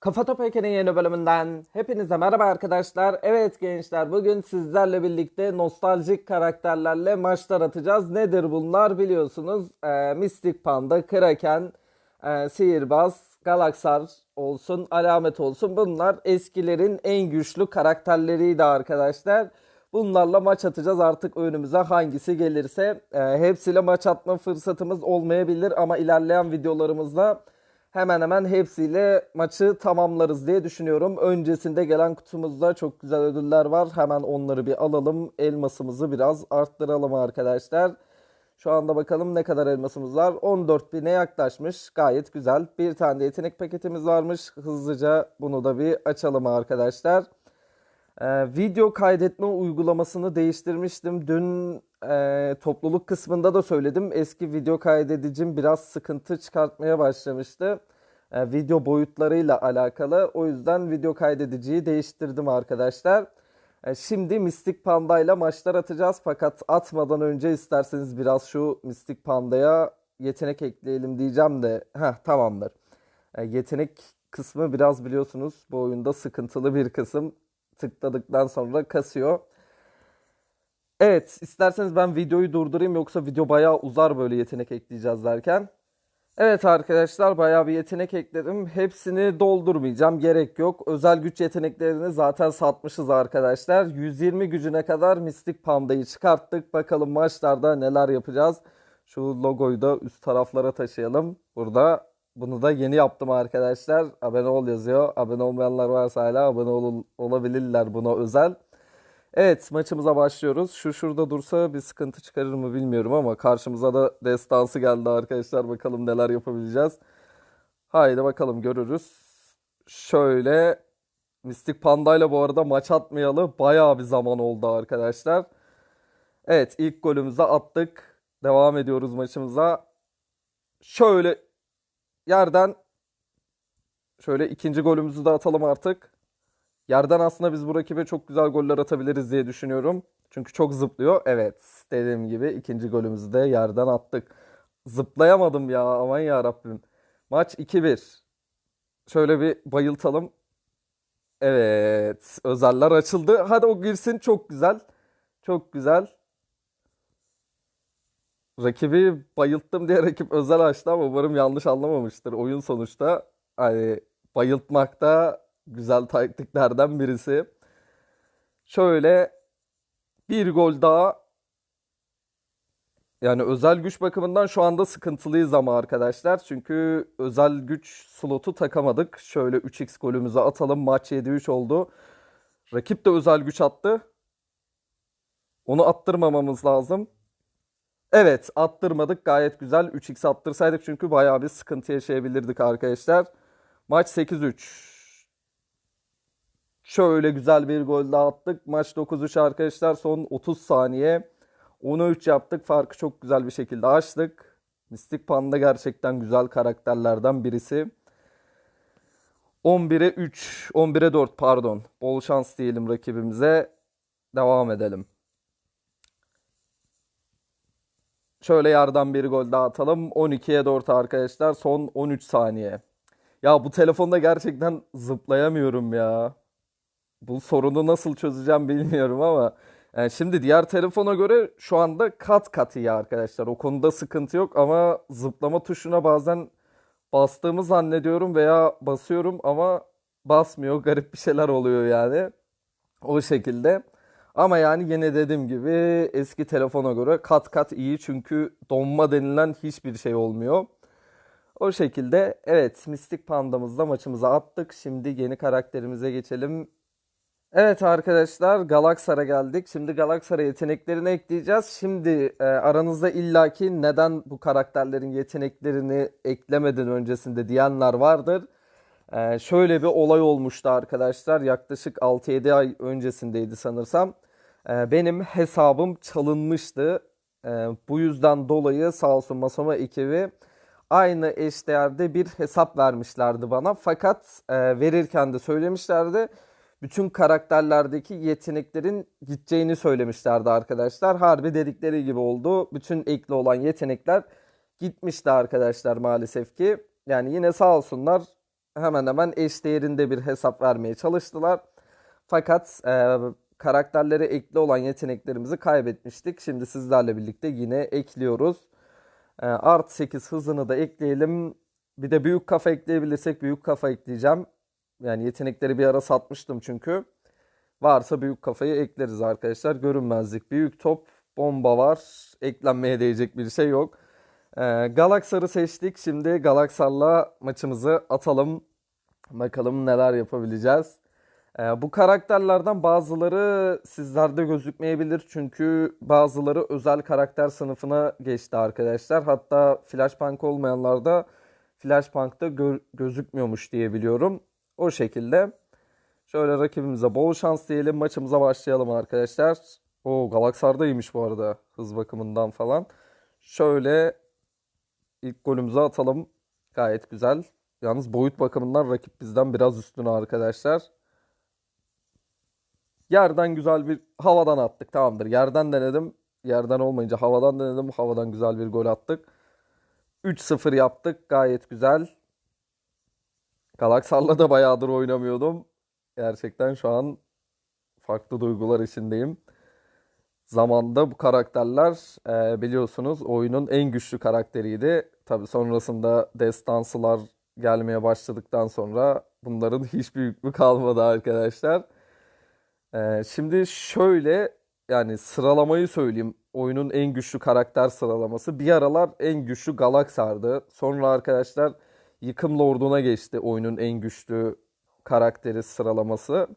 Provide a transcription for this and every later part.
Kafa Top Eke'nin yeni bölümünden hepinize merhaba arkadaşlar. Evet gençler bugün sizlerle birlikte nostaljik karakterlerle maçlar atacağız. Nedir bunlar biliyorsunuz. Ee, Mystic Panda, Kraken, e, Sihirbaz, Galaksar olsun, Alamet olsun. Bunlar eskilerin en güçlü karakterleriydi arkadaşlar. Bunlarla maç atacağız artık önümüze hangisi gelirse. Ee, hepsiyle maç atma fırsatımız olmayabilir ama ilerleyen videolarımızda hemen hemen hepsiyle maçı tamamlarız diye düşünüyorum. Öncesinde gelen kutumuzda çok güzel ödüller var. Hemen onları bir alalım. Elmasımızı biraz arttıralım arkadaşlar. Şu anda bakalım ne kadar elmasımız var. 14.000'e yaklaşmış. Gayet güzel. Bir tane de yetenek paketimiz varmış. Hızlıca bunu da bir açalım arkadaşlar. Ee, video kaydetme uygulamasını değiştirmiştim. Dün e, topluluk kısmında da söyledim. Eski video kaydedicim biraz sıkıntı çıkartmaya başlamıştı. E, video boyutlarıyla alakalı. O yüzden video kaydediciyi değiştirdim arkadaşlar. E, şimdi Mystic Panda ile maçlar atacağız. Fakat atmadan önce isterseniz biraz şu Mystic Panda'ya yetenek ekleyelim diyeceğim de. Heh, tamamdır. E, yetenek kısmı biraz biliyorsunuz bu oyunda sıkıntılı bir kısım. Tıkladıktan sonra kasıyor. Evet, isterseniz ben videoyu durdurayım yoksa video bayağı uzar böyle yetenek ekleyeceğiz derken. Evet arkadaşlar bayağı bir yetenek ekledim. Hepsini doldurmayacağım. Gerek yok. Özel güç yeteneklerini zaten satmışız arkadaşlar. 120 gücüne kadar Mistik Panda'yı çıkarttık. Bakalım maçlarda neler yapacağız. Şu logoyu da üst taraflara taşıyalım. Burada bunu da yeni yaptım arkadaşlar. Abone ol yazıyor. Abone olmayanlar varsa hala abone ol olabilirler buna özel. Evet maçımıza başlıyoruz. Şu şurada dursa bir sıkıntı çıkarır mı bilmiyorum ama karşımıza da destansı geldi arkadaşlar. Bakalım neler yapabileceğiz. Haydi bakalım görürüz. Şöyle Mistik Panda'yla bu arada maç atmayalı bayağı bir zaman oldu arkadaşlar. Evet ilk golümüzü attık. Devam ediyoruz maçımıza. Şöyle yerden şöyle ikinci golümüzü de atalım artık. Yerden aslında biz bu rakibe çok güzel goller atabiliriz diye düşünüyorum. Çünkü çok zıplıyor. Evet, dediğim gibi ikinci golümüzü de yerden attık. Zıplayamadım ya aman ya Rabbim. Maç 2-1. Şöyle bir bayıltalım. Evet, özeller açıldı. Hadi o girsin çok güzel. Çok güzel. Rakibi bayılttım diye rakip özel açtı ama umarım yanlış anlamamıştır. Oyun sonuçta hani bayıltmakta güzel taktiklerden birisi. Şöyle bir gol daha. Yani özel güç bakımından şu anda sıkıntılıyız ama arkadaşlar. Çünkü özel güç slotu takamadık. Şöyle 3x golümüzü atalım. Maç 7-3 oldu. Rakip de özel güç attı. Onu attırmamamız lazım. Evet attırmadık gayet güzel. 3x attırsaydık çünkü bayağı bir sıkıntı yaşayabilirdik arkadaşlar. Maç 8-3. Şöyle güzel bir gol daha attık. Maç 9-3 arkadaşlar. Son 30 saniye. 10'a 3 yaptık. Farkı çok güzel bir şekilde açtık. Mystic Panda gerçekten güzel karakterlerden birisi. 11'e 3, 11'e 4 pardon. Bol şans diyelim rakibimize. Devam edelim. Şöyle yardan bir gol daha atalım. 12'ye 4 arkadaşlar. Son 13 saniye. Ya bu telefonda gerçekten zıplayamıyorum ya. Bu sorunu nasıl çözeceğim bilmiyorum ama yani şimdi diğer telefona göre şu anda kat kat iyi arkadaşlar. O konuda sıkıntı yok ama zıplama tuşuna bazen bastığımı zannediyorum veya basıyorum ama basmıyor. Garip bir şeyler oluyor yani. O şekilde. Ama yani yine dediğim gibi eski telefona göre kat kat iyi çünkü donma denilen hiçbir şey olmuyor. O şekilde evet Mistik Panda'mızla maçımıza attık. Şimdi yeni karakterimize geçelim. Evet arkadaşlar Galaksar'a geldik. Şimdi Galaksar'a yeteneklerini ekleyeceğiz. Şimdi e, aranızda illaki neden bu karakterlerin yeteneklerini eklemeden öncesinde diyenler vardır. E, şöyle bir olay olmuştu arkadaşlar. Yaklaşık 6-7 ay öncesindeydi sanırsam. E, benim hesabım çalınmıştı. E, bu yüzden dolayı sağ olsun Masoma ekibi aynı eşdeğerde bir hesap vermişlerdi bana. Fakat e, verirken de söylemişlerdi bütün karakterlerdeki yeteneklerin gideceğini söylemişlerdi arkadaşlar. Harbi dedikleri gibi oldu. Bütün ekli olan yetenekler gitmişti arkadaşlar maalesef ki. Yani yine sağ olsunlar hemen hemen eş değerinde bir hesap vermeye çalıştılar. Fakat e, karakterlere ekli olan yeteneklerimizi kaybetmiştik. Şimdi sizlerle birlikte yine ekliyoruz. E, art 8 hızını da ekleyelim. Bir de büyük kafa ekleyebilirsek büyük kafa ekleyeceğim. Yani yetenekleri bir ara satmıştım çünkü. Varsa büyük kafayı ekleriz arkadaşlar. Görünmezlik, büyük top, bomba var. Eklenmeye değecek bir şey yok. Ee, Galaksar'ı seçtik. Şimdi Galaksar'la maçımızı atalım. Bakalım neler yapabileceğiz. Ee, bu karakterlerden bazıları sizlerde gözükmeyebilir. Çünkü bazıları özel karakter sınıfına geçti arkadaşlar. Hatta Flashpunk olmayanlar da Flashpunk'ta gö- gözükmüyormuş diye biliyorum. O şekilde. Şöyle rakibimize bol şans diyelim. Maçımıza başlayalım arkadaşlar. O Galaksar'daymış bu arada hız bakımından falan. Şöyle ilk golümüzü atalım. Gayet güzel. Yalnız boyut bakımından rakip bizden biraz üstüne arkadaşlar. Yerden güzel bir havadan attık. Tamamdır. Yerden denedim. Yerden olmayınca havadan denedim. Havadan güzel bir gol attık. 3-0 yaptık. Gayet güzel. Galaksar'la da bayağıdır oynamıyordum. Gerçekten şu an farklı duygular içindeyim. Zamanda bu karakterler e, biliyorsunuz oyunun en güçlü karakteriydi. Tabii sonrasında destansılar gelmeye başladıktan sonra bunların hiçbir hükmü kalmadı arkadaşlar. E, şimdi şöyle yani sıralamayı söyleyeyim. Oyunun en güçlü karakter sıralaması. Bir aralar en güçlü Galaksar'dı. Sonra arkadaşlar Yıkım Lord'una geçti oyunun en güçlü karakteri sıralaması.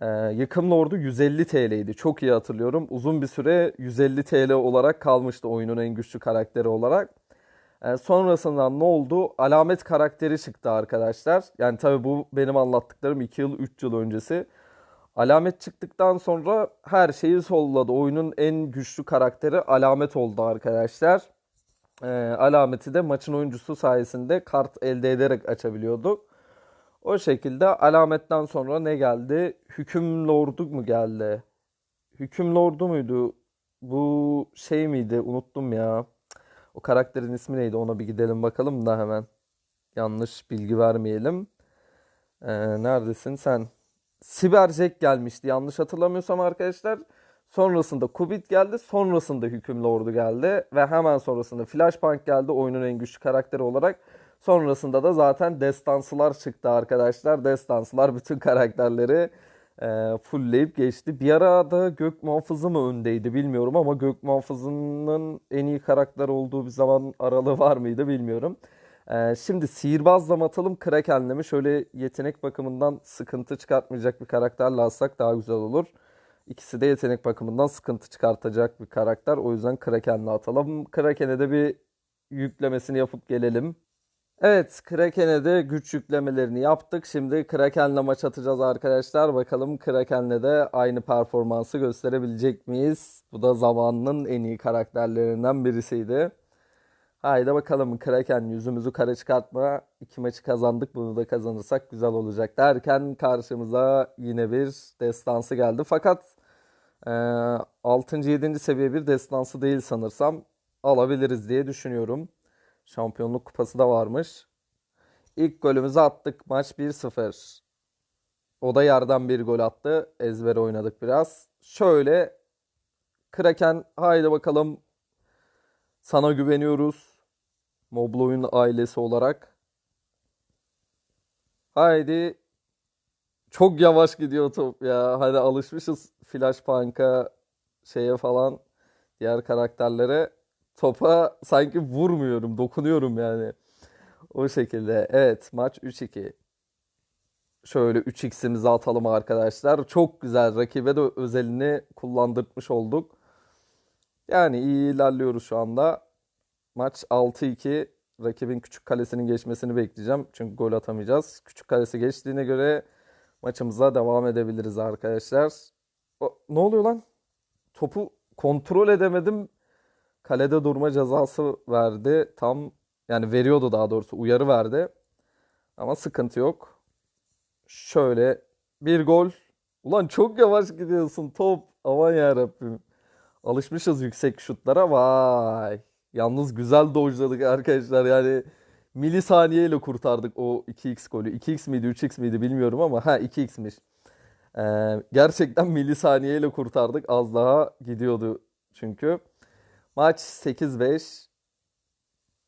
Ee, Yıkım Lord'u 150 TL'ydi. Çok iyi hatırlıyorum. Uzun bir süre 150 TL olarak kalmıştı oyunun en güçlü karakteri olarak. Ee, sonrasında ne oldu? Alamet karakteri çıktı arkadaşlar. Yani tabii bu benim anlattıklarım 2 yıl 3 yıl öncesi. Alamet çıktıktan sonra her şeyi solladı. Oyunun en güçlü karakteri Alamet oldu arkadaşlar. Ee, alameti de maçın oyuncusu sayesinde kart elde ederek açabiliyorduk. O şekilde alametten sonra ne geldi? Hüküm Lordu mu geldi? Hüküm Lordu muydu? Bu şey miydi? Unuttum ya. O karakterin ismi neydi? Ona bir gidelim bakalım da hemen. Yanlış bilgi vermeyelim. Ee, neredesin sen? Siberjack gelmişti yanlış hatırlamıyorsam arkadaşlar. Sonrasında Kubit geldi. Sonrasında Hükümlü Ordu geldi. Ve hemen sonrasında Flashpunk geldi oyunun en güçlü karakteri olarak. Sonrasında da zaten destansılar çıktı arkadaşlar. Destansılar bütün karakterleri e, fullleyip geçti. Bir ara da Gök Muhafızı mı öndeydi bilmiyorum ama Gök Muhafızı'nın en iyi karakter olduğu bir zaman aralığı var mıydı bilmiyorum. E, şimdi sihirbazla mı atalım Kraken'le mi? Şöyle yetenek bakımından sıkıntı çıkartmayacak bir karakterle alsak daha güzel olur. İkisi de yetenek bakımından sıkıntı çıkartacak bir karakter. O yüzden Kraken'le atalım. Kraken'e de bir yüklemesini yapıp gelelim. Evet, Kraken'e de güç yüklemelerini yaptık. Şimdi Kraken'le maç atacağız arkadaşlar. Bakalım Kraken'le de aynı performansı gösterebilecek miyiz? Bu da zamanının en iyi karakterlerinden birisiydi. Haydi bakalım Kraken yüzümüzü kara çıkartma. İki maçı kazandık. Bunu da kazanırsak güzel olacak derken karşımıza yine bir destansı geldi. Fakat e, 6. 7. seviye bir destansı değil sanırsam. Alabiliriz diye düşünüyorum. Şampiyonluk kupası da varmış. İlk golümüzü attık. Maç 1-0. O da yerden bir gol attı. Ezbere oynadık biraz. Şöyle Kraken haydi bakalım sana güveniyoruz. Mobloy'un ailesi olarak. Haydi. Çok yavaş gidiyor top ya. Hadi alışmışız Flashpunk'a şeye falan diğer karakterlere. Topa sanki vurmuyorum, dokunuyorum yani. O şekilde. Evet, maç 3-2. Şöyle 3x'imizi atalım arkadaşlar. Çok güzel. Rakibe de özelini kullandırmış olduk. Yani iyi ilerliyoruz şu anda. Maç 6-2. Rakibin küçük kalesinin geçmesini bekleyeceğim. Çünkü gol atamayacağız. Küçük kalesi geçtiğine göre maçımıza devam edebiliriz arkadaşlar. O, ne oluyor lan? Topu kontrol edemedim. Kalede durma cezası verdi. Tam yani veriyordu daha doğrusu uyarı verdi. Ama sıkıntı yok. Şöyle bir gol. Ulan çok yavaş gidiyorsun top. Aman yarabbim. Alışmışız yüksek şutlara. Vay. Yalnız güzel dojladık arkadaşlar. Yani milisaniyeyle kurtardık o 2x golü. 2x miydi 3x miydi bilmiyorum ama ha 2x'miş. Ee, gerçekten milisaniyeyle kurtardık. Az daha gidiyordu çünkü. Maç 8-5.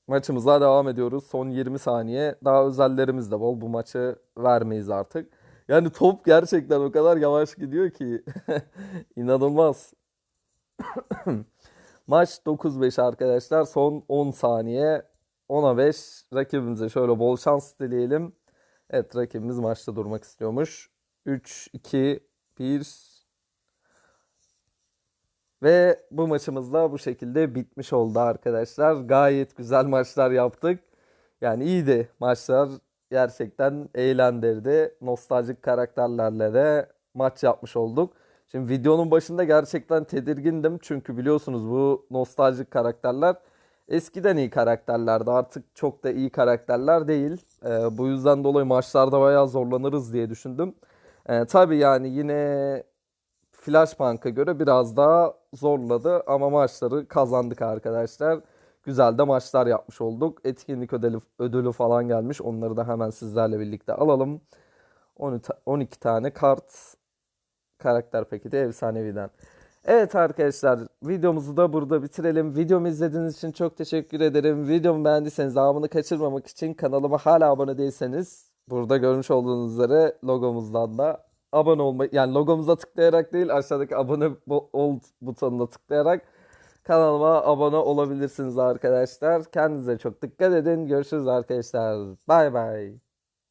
Maçımıza devam ediyoruz. Son 20 saniye. Daha özellerimiz de bol. Bu maçı vermeyiz artık. Yani top gerçekten o kadar yavaş gidiyor ki. İnanılmaz. Maç 9-5 arkadaşlar. Son 10 saniye. 10'a 5. Rakibimize şöyle bol şans dileyelim. Evet rakibimiz maçta durmak istiyormuş. 3, 2, 1 ve bu maçımız da bu şekilde bitmiş oldu arkadaşlar. Gayet güzel maçlar yaptık. Yani iyiydi maçlar. Gerçekten eğlendirdi. Nostaljik karakterlerle de maç yapmış olduk. Şimdi videonun başında gerçekten tedirgindim. Çünkü biliyorsunuz bu nostaljik karakterler eskiden iyi karakterlerdi. Artık çok da iyi karakterler değil. Ee, bu yüzden dolayı maçlarda bayağı zorlanırız diye düşündüm. Ee, tabii yani yine Flashbank'a göre biraz daha zorladı ama maçları kazandık arkadaşlar. Güzel de maçlar yapmış olduk. Etkinlik ödülü, ödülü falan gelmiş. Onları da hemen sizlerle birlikte alalım. 12, 12 tane kart karakter paketi efsaneviden. Evet arkadaşlar videomuzu da burada bitirelim. Videomu izlediğiniz için çok teşekkür ederim. Videomu beğendiyseniz devamını kaçırmamak için kanalıma hala abone değilseniz burada görmüş olduğunuz üzere logomuzdan da abone olmayı yani logomuza tıklayarak değil aşağıdaki abone bo- ol butonuna tıklayarak kanalıma abone olabilirsiniz arkadaşlar. Kendinize çok dikkat edin. Görüşürüz arkadaşlar. Bay bay.